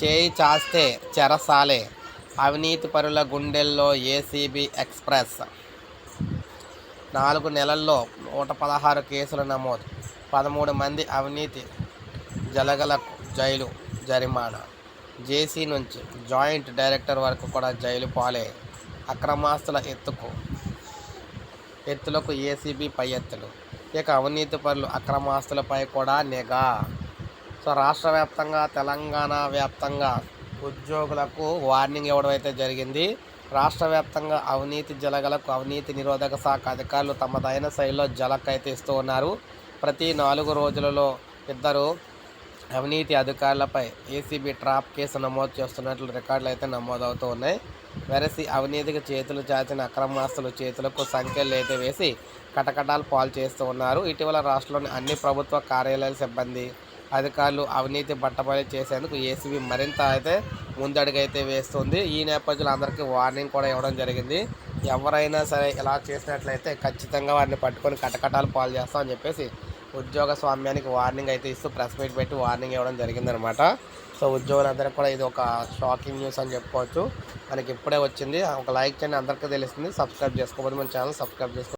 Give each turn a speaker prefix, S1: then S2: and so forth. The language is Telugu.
S1: చేయి చాస్తే చెరసాలే. అవినీతి పరుల గుండెల్లో ఏసీబీ ఎక్స్ప్రెస్ నాలుగు నెలల్లో నూట పదహారు కేసులు నమోదు. పదమూడు మంది అవినీతి జలగలకు జైలు జరిమానా. జేసీ నుంచి జాయింట్ డైరెక్టర్ వరకు కూడా జైలు పాలే అక్రమాస్తుల ఎత్తుకు ఎత్తులకు ఏసీబీ పై ఎత్తులు. ఇక అవినీతి పరులు అక్రమాస్తులపై కూడా నిఘా సో రాష్ట్ర వ్యాప్తంగా తెలంగాణ వ్యాప్తంగా ఉద్యోగులకు వార్నింగ్ ఇవ్వడం అయితే జరిగింది. రాష్ట్ర వ్యాప్తంగా అవినీతి జలగలకు అవినీతి నిరోధక శాఖ అధికారులు తమదైన శైలిలో జలక్ అయితే ఇస్తూ ఉన్నారు. ప్రతి నాలుగు రోజులలో ఇద్దరు అవినీతి అధికారులపై ఏసీబీ ట్రాప్ కేసు నమోదు చేస్తున్నట్లు రికార్డులు అయితే నమోదవుతూ ఉన్నాయి. వెరసి అవినీతికి చేతులు చాచిన అక్రమాస్తులు చేతులకు సంఖ్యలు అయితే వేసి కటకటాలు పాలు చేస్తూ ఉన్నారు. ఇటీవల రాష్ట్రంలోని అన్ని ప్రభుత్వ కార్యాలయాల సిబ్బంది అధికారులు అవినీతి బట్టబయలు చేసేందుకు ఏసీబీ మరింత అయితే ముందడుగైతే వేస్తుంది. ఈ నేపథ్యంలో అందరికీ వార్నింగ్ కూడా ఇవ్వడం జరిగింది. ఎవరైనా సరే ఇలా చేసినట్లయితే ఖచ్చితంగా వారిని పట్టుకొని కటకటాలు పాలు చేస్తామని చెప్పేసి ఉద్యోగ స్వామ్యానికి వార్నింగ్ అయితే ఇస్తూ ప్రెస్ మీట్ పెట్టి వార్నింగ్ ఇవ్వడం జరిగిందనమాట సో ఉద్యోగులందరికీ కూడా ఇది ఒక షాకింగ్ న్యూస్ అని చెప్పుకోవచ్చు. మనకి ఇప్పుడే వచ్చింది. ఒక లైక్ చేయండి అందరికీ తెలుస్తుంది. సబ్స్క్రైబ్ చేసుకోకపోతే మన ఛానల్ సబ్స్క్రైబ్ చేసుకో